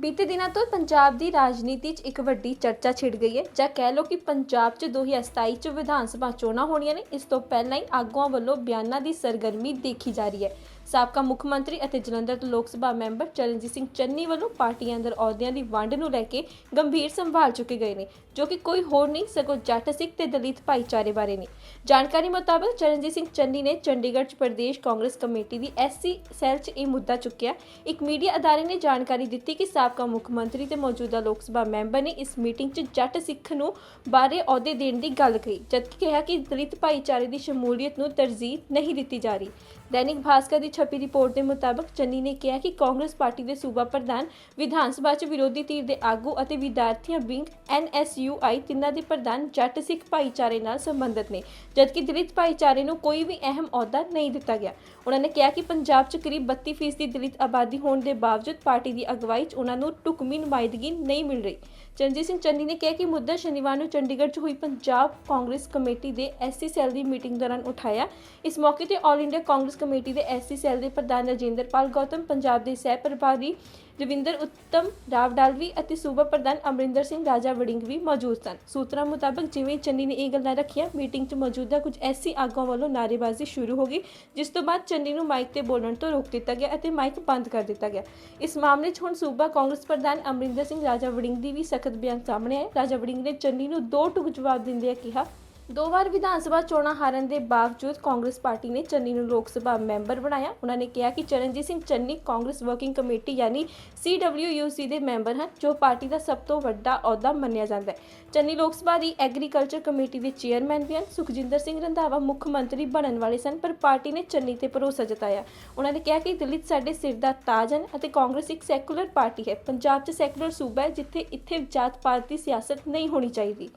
ਬੀਤੇ ਦਿਨਾਂ ਤੋਂ ਪੰਜਾਬ ਦੀ ਰਾਜਨੀਤੀ 'ਚ ਇੱਕ ਵੱਡੀ ਚਰਚਾ ਛਿੜ ਗਈ ਹੈ। ਜਾਂ ਕਹਿ ਲਓ ਕਿ ਪੰਜਾਬ 'ਚ 2027 'ਚ ਵਿਧਾਨ ਸਭਾ ਚੋਣਾਂ ਹੋਣੀਆਂ ਨੇ, ਇਸ ਤੋਂ ਪਹਿਲਾਂ ਹੀ ਆਗੂਆਂ ਵੱਲੋਂ ਬਿਆਨਾਂ ਦੀ ਸਰਗਰਮੀ ਦੇਖੀ ਜਾ ਰਹੀ ਹੈ। ਸਾਬਕਾ ਮੁੱਖ ਮੰਤਰੀ ਅਤੇ ਜਲੰਧਰ ਤੋਂ ਲੋਕ ਸਭਾ ਮੈਂਬਰ ਚਰਨਜੀਤ ਸਿੰਘ ਚੰਨੀ ਵੱਲੋਂ ਪਾਰਟੀ ਅੰਦਰ ਅਹੁਦਿਆਂ ਦੀ ਵੰਡ ਨੂੰ ਲੈ ਕੇ ਗੰਭੀਰ ਸੰਭਾਲ ਚੁੱਕੇ ਗਏ ਨੇ, ਜੋ ਕਿ ਕੋਈ ਹੋਰ ਨਹੀਂ, ਸਗੋਂ ਜੱਟ ਸਿੱਖ ਤੇ ਦਲਿਤ ਭਾਈਚਾਰੇ ਬਾਰੇ ਨੇ। ਜਾਣਕਾਰੀ ਮੁਤਾਬਕ ਚਰਨਜੀਤ ਸਿੰਘ ਚੰਨੀ ਨੇ ਚੰਡੀਗੜ੍ਹ 'ਚ ਪ੍ਰਦੇਸ਼ ਕਾਂਗਰਸ ਕਮੇਟੀ ਦੀ ਐਸਸੀ ਸੈੱਲ 'ਚ ਇਹ ਮੁੱਦਾ ਚੁੱਕਿਆ। ਇੱਕ ਮੀਡੀਆ ਅਦਾਰੇ ਨੇ ਜਾਣਕਾਰੀ ਦਿੱਤੀ ਕਿ ਸਾਬਕਾ ਮੁੱਖ ਮੰਤਰੀ ਤੇ ਮੌਜੂਦਾ ਲੋਕ ਸਭਾ ਮੈਂਬਰ ਨੇ ਇਸ ਮੀਟਿੰਗ 'ਚ ਜੱਟ ਸਿੱਖ ਨੂੰ ਬਾਰੇ ਅਹੁਦੇ ਦੇਣ ਦੀ ਗੱਲ ਕਹੀ, ਜਦਕਿ ਕਿਹਾ ਕਿ ਦਲਿਤ ਭਾਈਚਾਰੇ ਦੀ ਸ਼ਮੂਲੀਅਤ ਨੂੰ ਤਰਜੀਹ ਨਹੀਂ ਦਿੱਤੀ ਜਾ ਰਹੀ। ਦੈਨਿਕ ਭਾਸਕਰ ਦੀ ਛਪੀ ਰਿਪੋਰਟ ਦੇ ਮੁਤਾਬਕ ਚੰਨੀ ਨੇ ਕਿਹਾ ਕਿ ਕਾਂਗਰਸ ਪਾਰਟੀ ਦੇ ਸੂਬਾ ਪ੍ਰਧਾਨ, ਵਿਧਾਨ ਸਭਾ 'ਚ ਵਿਰੋਧੀ ਧਿਰ ਦੇ ਆਗੂ ਅਤੇ ਵਿਦਿਆਰਥੀਆਂ ਵਿੰਗ ਐਨਐਸਯੂਆਈ ਤਿੰਨਾਂ ਦੇ ਪ੍ਰਧਾਨ ਜੱਟ ਸਿੱਖ ਭਾਈਚਾਰੇ ਨਾਲ ਸੰਬੰਧਿਤ ਨੇ, ਜਦਕਿ ਦਲਿਤ ਭਾਈਚਾਰੇ ਨੂੰ ਕੋਈ ਵੀ ਅਹਿਮ ਅਹੁਦਾ ਨਹੀਂ ਦਿੱਤਾ ਗਿਆ। ਉਹਨਾਂ ਨੇ ਕਿਹਾ ਕਿ ਪੰਜਾਬ 'ਚ ਕਰੀਬ 32% ਦੀ ਦਲਿਤ ਆਬਾਦੀ ਹੋਣ ਦੇ ਬਾਵਜੂਦ ਪਾਰਟੀ ਦੀ ਅਗਵਾਈ 'ਚ ਉਹਨਾਂ ਨੂੰ ਢੁਕਵੀਂ ਨੁਮਾਇੰਦਗੀ ਨਹੀਂ ਮਿਲ ਰਹੀ। ਚਰਨਜੀਤ ਸਿੰਘ ਚੰਨੀ ਨੇ ਕਿਹਾ ਕਿ ਮੁੱਦਾ ਸ਼ਨੀਵਾਰ ਨੂੰ ਚੰਡੀਗੜ੍ਹ 'ਚ ਹੋਈ ਪੰਜਾਬ ਕਾਂਗਰਸ ਕਮੇਟੀ ਦੇ ਐਸਸੀ ਸੈੱਲ ਦੀ ਮੀਟਿੰਗ ਦੌਰਾਨ ਉਠਾਇਆ। ਇਸ ਮੌਕੇ ਤੇ ਆਲ ਇੰਡੀਆ ਕਾਂਗਰਸ ਕਮੇਟੀ ਦੇ ਐਸਸੀ ਸੈੱਲ ਦੇ ਪ੍ਰਧਾਨ ਰਜਿੰਦਰਪਾਲ ਗੌਤਮ, ਪੰਜਾਬ ਦੇ ਸਹਿ ਪ੍ਰਭਾਰੀ ਰਵਿੰਦਰ ਉੱਤਮ ਰਾਵ ਡਾਲਵੀ ਅਤੇ ਸੂਬਾ ਪ੍ਰਧਾਨ ਅਮਰਿੰਦਰ ਸਿੰਘ ਰਾਜਾ ਵੜਿੰਗ ਵੀ ਮੌਜੂਦ ਸਨ। ਸੂਤਰਾਂ ਮੁਤਾਬਕ ਜਿਵੇਂ ਚੰਨੀ ਨੇ ਇਹ ਗੱਲਾਂ ਰੱਖੀਆਂ, ਮੀਟਿੰਗ 'ਚ ਮੌਜੂਦਾ ਕੁਝ ਐਸੀ ਆਗੂਆਂ ਵੱਲੋਂ ਨਾਅਰੇਬਾਜ਼ੀ ਸ਼ੁਰੂ ਹੋ ਗਈ, ਜਿਸ ਤੋਂ ਬਾਅਦ ਚੰਨੀ ਨੂੰ ਮਾਈਕ ਤੇ ਬੋਲਣ ਤੋਂ ਰੋਕ ਦਿੱਤਾ ਗਿਆ ਅਤੇ ਮਾਈਕ ਬੰਦ ਕਰ ਦਿੱਤਾ ਗਿਆ। ਇਸ ਮਾਮਲੇ 'ਚ ਹੁਣ ਸੂਬਾ ਕਾਂਗਰਸ ਪ੍ਰਧਾਨ ਅਮਰਿੰਦਰ ਸਿੰਘ ਰਾਜਾ ਵੜਿੰਗ ਦੀ ਵੀ ਸਖਤ ਬਿਆਨ ਸਾਹਮਣੇ ਆਇਆ ਰਾਜਾ ਵੜਿੰਗ ਨੇ ਚੰਨੀ ਨੂੰ ਦੋ ਟੁਕ ਜਵਾਬ ਦਿੰਦਿਆਂ ਕਿਹਾ ਦੋ ਵਾਰ ਵਿਧਾਨ ਸਭਾ ਚੋਣਾਂ ਹਾਰਨ ਦੇ ਬਾਵਜੂਦ ਕਾਂਗਰਸ ਪਾਰਟੀ ਨੇ ਚੰਨੀ ਨੂੰ ਲੋਕ ਸਭਾ ਮੈਂਬਰ ਬਣਾਇਆ। ਉਹਨਾਂ ਨੇ ਕਿਹਾ ਕਿ ਚਰਨਜੀਤ ਸਿੰਘ ਚੰਨੀ ਕਾਂਗਰਸ ਵਰਕਿੰਗ ਕਮੇਟੀ ਯਾਨੀ CWUC ਦੇ ਮੈਂਬਰ ਹਨ, ਜੋ ਪਾਰਟੀ ਦਾ ਸਭ ਤੋਂ ਵੱਡਾ ਅਹੁਦਾ ਮੰਨਿਆ ਜਾਂਦਾ ਹੈ। ਚੰਨੀ ਲੋਕ ਸਭਾ ਦੀ ਐਗਰੀਕਲਚਰ ਕਮੇਟੀ ਦੇ ਚੇਅਰਮੈਨ ਵੀ ਹਨ। ਸੁਖਜਿੰਦਰ ਸਿੰਘ ਰੰਧਾਵਾ ਮੁੱਖ ਮੰਤਰੀ ਬਣਨ ਵਾਲੇ ਸਨ, ਪਰ ਪਾਰਟੀ ਨੇ ਚੰਨੀ ਤੇ ਭਰੋਸਾ ਜਤਾਇਆ। ਉਹਨਾਂ ਨੇ ਕਿਹਾ ਕਿ ਦਲਿਤ ਸਾਡੇ ਸਿਰ ਦਾ ਤਾਜ ਹਨ ਅਤੇ ਕਾਂਗਰਸ ਇੱਕ ਸੈਕੂਲਰ ਪਾਰਟੀ ਹੈ। ਪੰਜਾਬ 'ਚ ਸੈਕੂਲਰ ਸੂਬਾ ਹੈ, ਜਿੱਥੇ ਇੱਥੇ ਜਾਤ ਪਾਤ ਦੀ ਸਿਆਸਤ ਨਹੀਂ ਹੋਣੀ ਚਾਹੀਦੀ।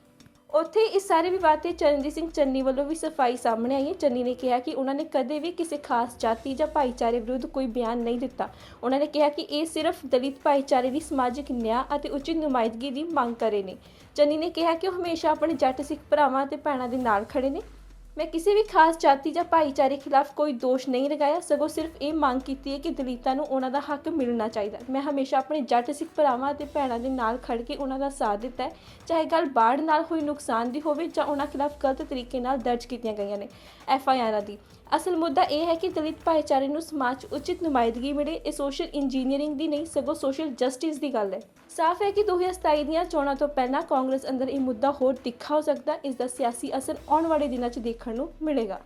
ਉੱਥੇ ਇਸ ਸਾਰੇ ਵਿਵਾਦ ਤੇ ਚਰਨਜੀਤ ਸਿੰਘ ਚੰਨੀ ਵੱਲੋਂ ਵੀ ਸਫ਼ਾਈ ਸਾਹਮਣੇ ਆਈ ਹੈ। ਚੰਨੀ ਨੇ ਕਿਹਾ ਕਿ ਉਹਨਾਂ ਨੇ ਕਦੇ ਵੀ ਕਿਸੇ ਖਾਸ ਜਾਤੀ ਜਾਂ ਭਾਈਚਾਰੇ ਵਿਰੁੱਧ ਕੋਈ ਬਿਆਨ ਨਹੀਂ ਦਿੱਤਾ। ਉਹਨਾਂ ਨੇ ਕਿਹਾ ਕਿ ਇਹ ਸਿਰਫ ਦਲਿਤ ਭਾਈਚਾਰੇ ਦੀ ਸਮਾਜਿਕ ਨਿਆਂ ਅਤੇ ਉਚਿਤ ਨੁਮਾਇੰਦਗੀ ਦੀ ਮੰਗ ਕਰੇ ਨੇ। ਚੰਨੀ ਨੇ ਕਿਹਾ ਕਿ ਉਹ ਹਮੇਸ਼ਾ ਆਪਣੇ ਜੱਟ ਸਿੱਖ ਭਰਾਵਾਂ ਤੇ ਭੈਣਾਂ ਦੇ ਨਾਲ ਖੜੇ ਨੇ। ਮੈਂ ਕਿਸੇ ਵੀ ਖਾਸ ਜਾਤੀ ਜਾਂ ਭਾਈਚਾਰੇ ਖਿਲਾਫ ਕੋਈ ਦੋਸ਼ ਨਹੀਂ ਲਗਾਇਆ। ਸਗੋਂ ਸਿਰਫ ਇਹ ਮੰਗ ਕੀਤੀ ਹੈ ਕਿ ਦਲਿਤਾਂ ਨੂੰ ਉਹਨਾਂ ਦਾ ਹੱਕ ਮਿਲਣਾ ਚਾਹੀਦਾ ਮੈਂ ਹਮੇਸ਼ਾ ਆਪਣੇ ਜੱਟ ਸਿੱਖ ਭਰਾਵਾਂ ਅਤੇ ਭੈਣਾਂ ਦੇ ਨਾਲ ਖੜ ਕੇ ਉਹਨਾਂ ਦਾ ਸਾਥ ਦਿੱਤਾ ਹੈ। ਚਾਹੇ ਗੱਲ ਬਾੜ ਨਾਲ ਹੋਈ, ਨੁਕਸਾਨ ਦੀ ਹੋਵੇ ਜਾਂ ਉਹਨਾਂ ਖਿਲਾਫ ਗਲਤ ਤਰੀਕੇ ਨਾਲ ਦਰਜ ਕੀਤੀਆਂ ਗਈਆਂ ਨੇ। ਐਫ ਆਈ ਆਰਾਂ ਦੀ ਅਸਲ ਮੁੱਦਾ ਇਹ ਹੈ ਕਿ ਦਲਿਤ ਭਾਈਚਾਰੇ ਨੂੰ ਸਮਾਜ 'ਚ ਉਚਿਤ ਨੁਮਾਇੰਦਗੀ ਮਿਲੇ, ਇਹ ਸੋਸ਼ਲ ਇੰਜੀਨੀਅਰਿੰਗ ਦੀ ਨਹੀਂ, ਸਗੋਂ ਸੋਸ਼ਲ ਜਸਟਿਸ ਦੀ ਗੱਲ ਹੈ। ਸਾਫ਼ ਹੈ ਕਿ 2027 ਦੀਆਂ ਚੋਣਾਂ ਤੋਂ ਪਹਿਲਾਂ ਕਾਂਗਰਸ ਅੰਦਰ ਇਹ ਮੁੱਦਾ ਹੋਰ ਤਿੱਖਾ ਹੋ ਸਕਦਾ ਇਸ ਦਾ ਸਿਆਸੀ ਅਸਰ ਆਉਣ ਵਾਲੇ ਦਿਨਾਂ 'ਚ ਦੇਖਣ ਨੂੰ ਮਿਲੇਗਾ।